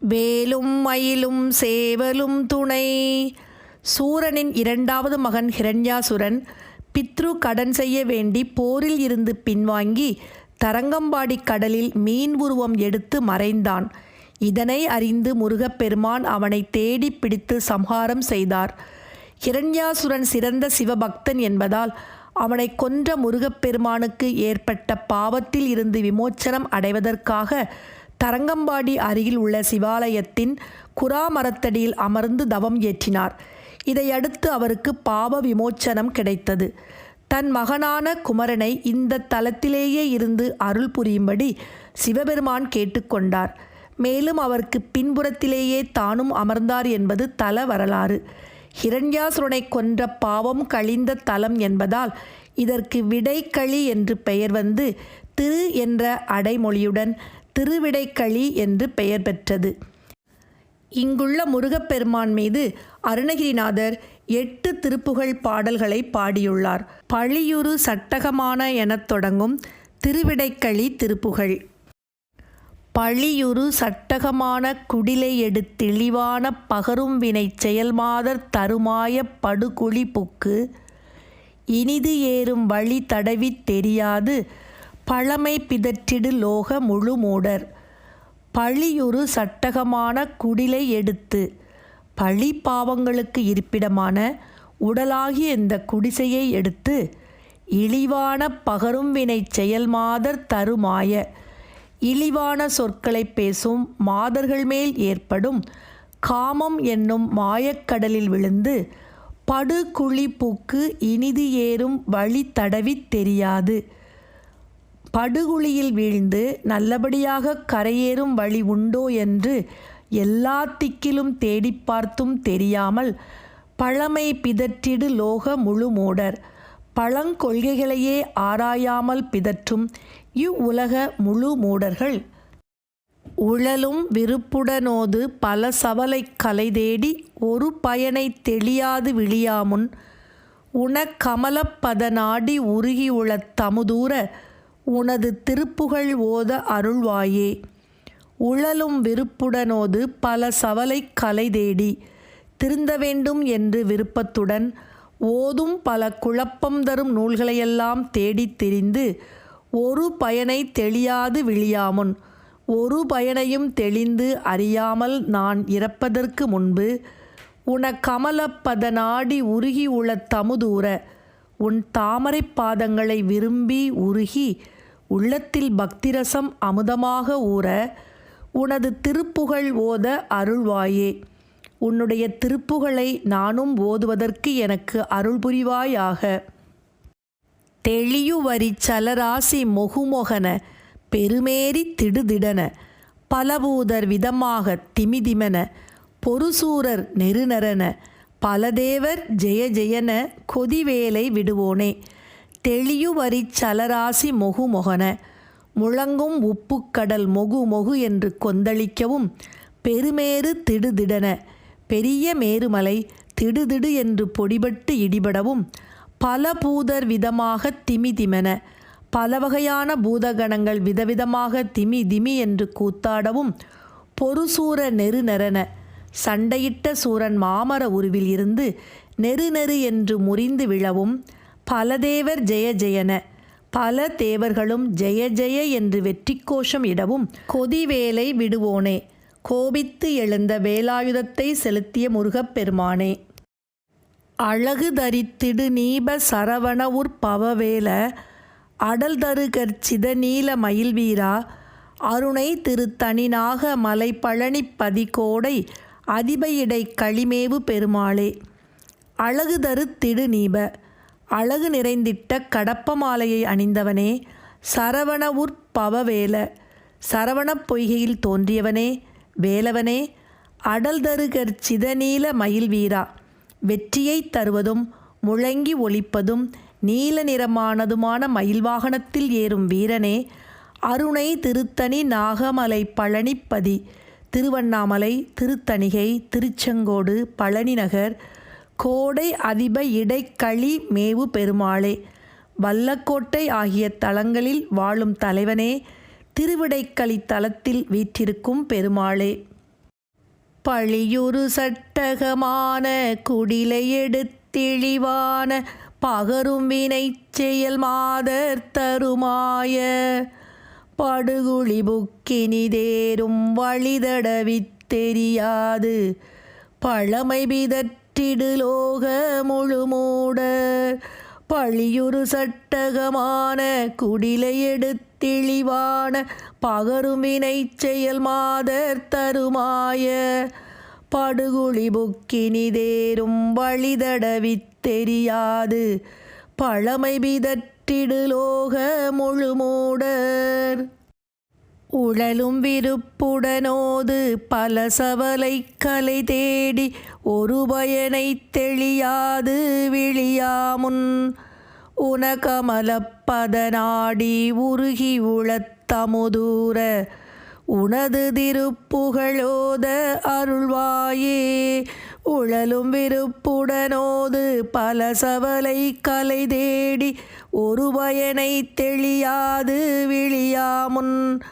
வேலும் மயிலும் சேவலும் துணை. சூரனின் இரண்டாவது மகன் ஹிரண்யாசுரன் பித்ரு கடன் செய்ய வேண்டி போரில் இருந்து பின்வாங்கி தரங்கம்பாடி கடலில் மீன் உருவம் எடுத்து மறைந்தான். இதனை அறிந்து முருகப்பெருமான் அவனை தேடி பிடித்து சம்ஹாரம் செய்தார். ஹிரண்யாசுரன் சிறந்த சிவபக்தன் என்பதால் அவனை கொன்ற முருகப்பெருமானுக்கு ஏற்பட்ட பாவத்தில் இருந்து விமோச்சனம் அடைவதற்காக தரங்கம்பாடி அருகில் உள்ள சிவாலயத்தின் குரா மரத்தடியில் அமர்ந்து தவம் ஏற்றினார். இதையடுத்து அவருக்கு பாவ விமோச்சனம் கிடைத்தது. தன் மகனான குமரனை இந்த தலத்திலேயே இருந்து அருள் புரியும்படி சிவபெருமான் கேட்டுக்கொண்டார் மேலும் அவருக்கு பின்புறத்திலேயே தானும் அமர்ந்தார் என்பது தல வரலாறு. ஹிரண்யாசுரனை கொன்ற பாவம் கழிந்த தலம் என்பதால் இதற்கு விடைக்களி என்று பெயர் வந்து திரு என்ற அடைமொழியுடன் திருவிடைக்களி என்று பெயர் பெற்றது. இங்குள்ள முருகப்பெருமான் மீது அருணகிரிநாதர் எட்டு திருப்புகழ் பாடல்களை பாடியுள்ளார். பழியுறு சட்டகமான எனத் தொடங்கும் திருவிடைக்களி திருப்புகழ். பழியுறு சட்டகமான குடிலை எடுத்தெளிவான பகரும் வினை செயல்மாதர் தருமாய படுகுழி புக்கு. இனிது ஏறும் வழி தடவித் தெரியாது பழமை பிதற்றிடு லோக முழு மூடர். பழியுறு சட்டகமான குடிலை எடுத்து பழி பாவங்களுக்கு இருப்பிடமான உடலாகிய இந்த குடிசையை எடுத்து இழிவான பகரும் வினை செயல்மாதர் தருமாய. இழிவான சொற்களை பேசும் மாதர்கள் மேல் ஏற்படும் காமம் என்னும் மாயக்கடலில் விழுந்து படுகுழி பூக்கு இனிது ஏறும் வழி தடவித் தெரியாது. படுகுழியில் வீழ்ந்து நல்லபடியாக கரையேறும் வழி உண்டோ என்று எல்லா திக்கிலும் தேடி பார்த்தும் தெரியாமல் பழமை பிதற்றிடு லோக முழு மூடர். பழங்கொள்கைகளையே ஆராயாமல் பிதற்றும் இவ்வுலக முழு மூடர்கள். உழலும் விருப்புடனோது பல சவலை கலை தேடி ஒரு பயனை தெளியாது விழியாமுன். உன நாடி உருகி உள தமுதூர உனது திருப்புகழ் ஓத அருள்வாயே. உழலும் விருப்புடனோது பல சவலை கலை தேடி. திருந்த வேண்டும் என்று விருப்பத்துடன் ஓதும் பல குழப்பம் தரும் நூல்களையெல்லாம் தேடித் திரிந்து ஒரு பயனை தெளியாது விழியாமுன். ஒரு பயனையும் தெளிந்து அறியாமல் நான் இறப்பதற்கு முன்பு உன கமலப்பத நாடி உருகி உள தமுதூர. உன் தாமரை பாதங்களை விரும்பி உருகி உள்ளத்தில் பக்திரசம் அமுதமாக ஊற உனது திருப்புகழ் ஓத அருள்வாயே. உன்னுடைய திருப்புகளை நானும் ஓதுவதற்கு எனக்கு அருள் புரிவாயாக. தெளியுவரி சலராசி மொகுமொகன பெருமேறி திடுதிடன பலபூதர் விதமாக திமிதிமென பொருசூரர் நெருநரன பலதேவர் ஜெய ஜெயன கொதிவேலை விடுவோனே. தெளியுவரி சலராசி மொகுமொகன. முழங்கும் உப்புக்கடல் மொகு மொகு என்று கொந்தளிக்கவும் பெருமேறு திடுதிடன. பெரிய மேருமலை திடுதிடு என்று பொடிபட்டு இடிபடவும் பல பூதர் விதமாக திமி திமென பல வகையான பூதகணங்கள் விதவிதமாக திமி திமி என்று கூத்தாடவும் பொறுசூர நெரு சண்டையிட்ட சூரன் மாமர உருவில் இருந்து நெரு நெரு என்று முறிந்து விழவும் பலதேவர் ஜெய ஜெயன. பல தேவர்களும் ஜெய ஜெய என்று வெற்றி கோஷம் இடவும் கொதிவேலை விடுவோனே. கோபித்து எழுந்த வேலாயுதத்தை செலுத்திய முருகப்பெருமானே. அழகு தரித்திடு நீப சரவண பவவேல. அடல் தருகற்சித நீல மயில்வீரா. அருணை திருத்தனினாக மலை பழனி பதிகோடை அதிபயிடை களிமேவு பெருமாளே. அழகு தரு திடு நீப. அழகு நிறைந்திட்ட கடப்ப மாலையை அணிந்தவனே சரவணவுர் பவவேல. சரவணப் பொய்கையில் தோன்றியவனே வேலவனே அடல் தருகர் சிதநீல மயில் வீரா. வெற்றியை தருவதும் முழங்கி ஒழிப்பதும் நீல நிறமானதுமான மயில் வாகனத்தில் ஏறும் வீரனே அருணை திருத்தணி நாகமலை பழனிப்பதி திருவண்ணாமலை திருத்தணிகை திருச்செங்கோடு பழனிநகர் கோடை அதிப இடைக்களி மேவு பெருமாளே. வல்லக்கோட்டை ஆகிய தலங்களில் வாழும் தலைவனே திருவிடைக்களி தலத்தில் வீற்றிருக்கும் பெருமாளே. பழியுறு சட்டகமான குடிலை எடுத்திழிவான பகரும் வினைச் செயல் மாதர் தருமாய. படுகுழி புக்கினிதேரும் வழிதடவித் தெரியாது பழமை பிதற்றிடுலோக முழுமூட பழியுறு சட்டகமான குடிலை எடுத்திழிவான பகரும் வினை செயல் மாதர் தருமாய. படுகுழி புக்கினிதேரும் வழிதடவித் தெரியாது பழமை பிதற்றிடுலோக முழுமூடர். உழலும் விருப்புடனோது பல சவலை கலை தேடி ஒரு பயனை தெளியாது விழியாமுன். உனகமலப்பதனாடி உருகி உளத்தமுதூர உனது திருப்புகழோத அருள்வாயே. உழலும் விருப்புடனோது பல சவலை கலை தேடி ஒரு பயனை தெளியாது விழியாமுன்.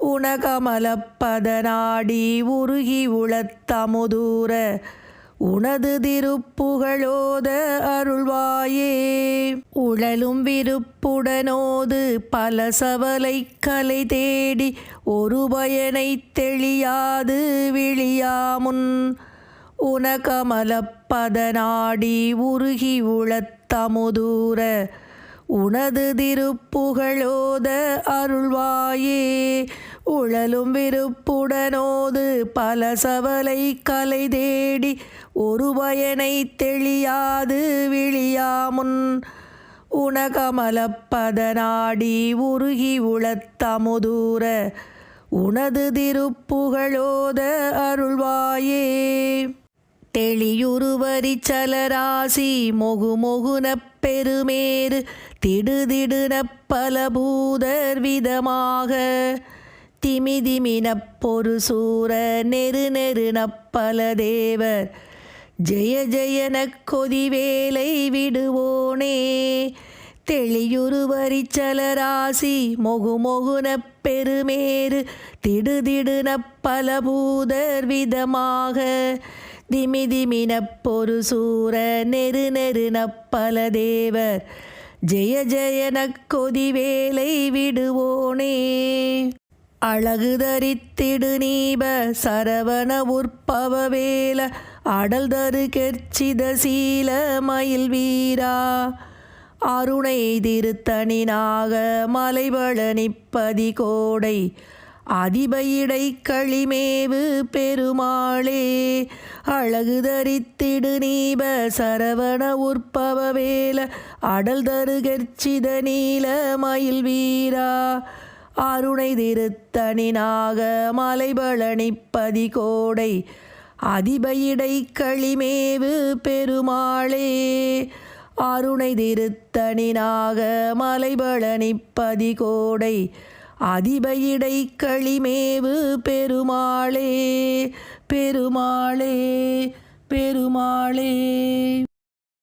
உணகமலப்பதனாடி உருகி உளத்தமுதூர உனது திருப்புகழோத அருள்வாயே. உழலும் விருப்புடனோது பல சவலை கலை தேடி ஒரு பயனை தெளியாது விழியாமுன். உனகமலப்பதனாடி உருகி உளத்தமுதூர உனது திருப்புகழோத அருள்வாயே. உழலும் விருப்புடனோது பல சவலை கலை தேடி ஒரு பயனை தெளியாது விழியாமுன். உனகமலப்பதனாடி உருகி உளத்தமுதூர உனது திருப்புகழோத அருள்வாயே. தெளியுருவரி சலராசி மொகு மொகுனப் பெருமேறு திடுதிடுனப் பலபூதர் விதமாக. திமிதிமினப் பொரு சூர நெரு நெருனப் பல தேவர் ஜெய ஜெயன கொதிவேலை விடுவோனே. தெளியுருவரி சலராசி மொகு மொகுனப் பெருமேறு திடுதிடுனப் பலபூதர் விதமாக. திமி பொரு சூர நெரு நெருனப் தேவர். ஜெய ஜெயனக் கொதிவேலை விடுவோனே. அழகு தரித்திடு நீப சரவண உற்பவ வேல அடல் தரு கெர்ச்சித சீல மயில் வீரா. அருணை திருத்தணினாக மலைவளனிப்பதி கோடை. அதிபயிடை களிமேவு பெருமாளே அழகு தரித்திடு நீப சரவண உற்பவ வேல அடல் தருகர்ச்சித நீல மயில் வீரா. அருணை திருத்தனினாக மலைபழனிப்பதி கோடை அதிபயிடை களிமேவு பெருமாளே. அருணை திருத்தனினாக மலைபழனிப்பதி கோடை அதிபயிடை களிமேவு பெருமாளே பெருமாளே பெருமாளே.